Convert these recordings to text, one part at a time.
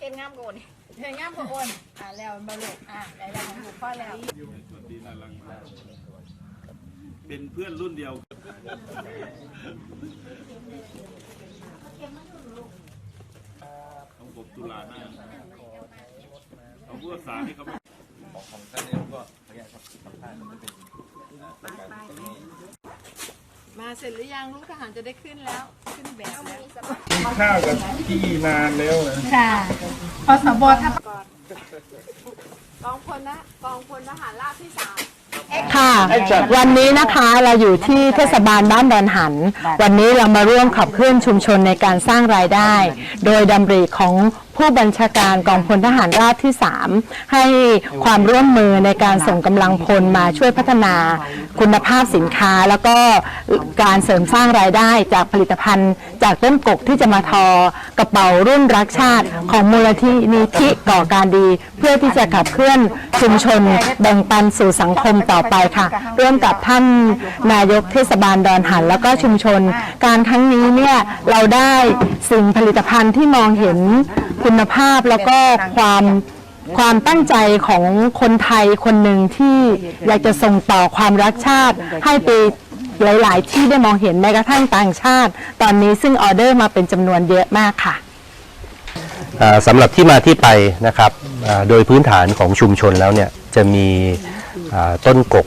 เอ็นงามกว่านี่เอ็นงามกว่าอ้วนอะแล้วบาลูกอะได้แล้วของหนูพ่อแล้วเป็นเพื่อนรุ่นเดียวของผมตุลาหน้าของผู้รักษานี่เขาไม่มาเสร็จหรือยังลูกทหารจะได้ขึ้นแล้ว ขึ้นแบบแล้วข้าวกับพี่นานแล้วนะค่ะพสบทับก่อนกองพลนะกองพลทหารราบที่สามค่ะ วันนี้นะคะเราอยู่ที่เทศบาลบ้านดอนหัน วันนี้เรามาร่วมขับเคลื่อนชุมชนในการสร้างรายได้ โดยดำริของ ผู้บัญชาการกองพลทหารราบที่ 3 ให้ความร่วมมือในการส่งกำลังพลมาช่วยพัฒนาคุณภาพสินค้า แล้วก็การเสริมสร้างรายได้จากผลิตภัณฑ์ จากต้นกกที่จะมาทอกระเป๋ารุ่นรักชาติของมูลนิธิก่อการดี เพื่อที่จะขับเคลื่อนชุมชนแบ่งปันสู่สังคมต่อไปค่ะ ร่วมกับท่านนายกเทศบาลดอนหัน แล้วก็ชุมชน การครั้งนี้เนี่ยเราได้ สิ่งผลิตภัณฑ์ที่มองเห็นคุณภาพแล้วก็ความความตั้งใจของคนไทยคนหนึ่งที่อยากจะส่งต่อความรักชาติให้ไปหลาย ๆ ที่ได้มองเห็นแม้กระทั่งต่างชาติ ตอนนี้ซึ่งออเดอร์มาเป็นจำนวนเยอะมากค่ะสำหรับที่มาที่ไปนะครับโดยพื้นฐานของชุมชนแล้วเนี่ยจะมีต้นกก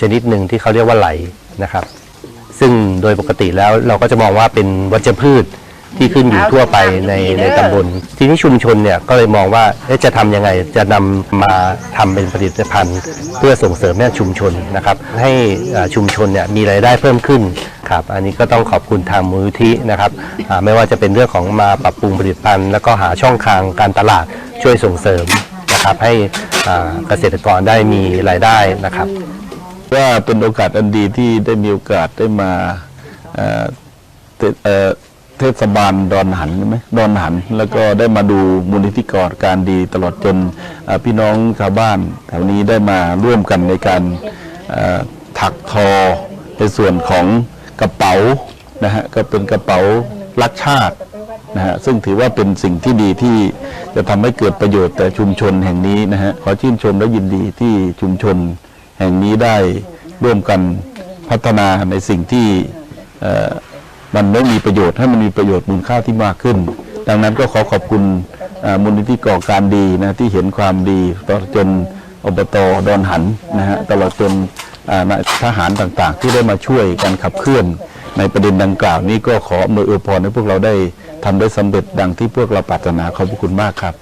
ชนิดหนึ่งที่เขาเรียกว่าไหลนะครับ ซึ่งโดยปกติแล้วเราก็จะมองว่าเป็นวัชพืช ที่ขึ้นอยู่ทั่วไปในในตำบลทีนี้ชุมชนเนี่ยก็เลยมองว่าเอ๊ะจะทำยังไงจะนำมาทำเป็นผลิตภัณฑ์ เพื่อส่งเสริมแม่ชุมชนนะครับ ให้อ่าชุมชนเนี่ยมีรายได้เพิ่มขึ้นครับอันนี้ก็ต้องขอบคุณทางมูลนิธินะครับอ่าไม่ว่าจะเป็นเรื่องของมาปรับปรุงผลิตภัณฑ์ แล้วก็หาช่องทางการตลาดช่วยส่งเสริมนะครับให้อ่าเกษตรกรได้มีรายได้นะครับว่าเป็นโอกาสอันดีที่ได้มีโอกาสได้มา เทศบาลดอนหันใช่ไหมดอนหัน แล้วก็ได้มาดูมูลนิธิกรการดีตลอดจนพี่น้องชาวบ้านแถวนี้ได้มาร่วมกันในการถักทอในส่วนของกระเป๋านะฮะก็เป็นกระเป๋ารักชาตินะฮะซึ่งถือว่าเป็นสิ่งที่ดีที่จะทำให้เกิดประโยชน์แต่ชุมชนแห่งนี้นะฮะขอชื่นชมและยินดีที่ชุมชนแห่งนี้ได้ร่วมกันพัฒนาในสิ่งที่ มันไม่มีประโยชน์ให้มันมีประโยชน์มูลค่าที่มากขึ้น ดังนั้นก็ขอขอบคุณมูลนิธิก่อการดีนะที่เห็นความดีตลอดจนอบตดอนหันนะฮะตลอดจนทหารต่างๆ ที่ได้มาช่วยกันขับเคลื่อน ในประเด็นดังกล่าวนี้ก็ขออำนวยอวยพรให้พวกเราได้ทำได้สำเร็จดังที่พวกเราปรารถนาขอบคุณมากครับ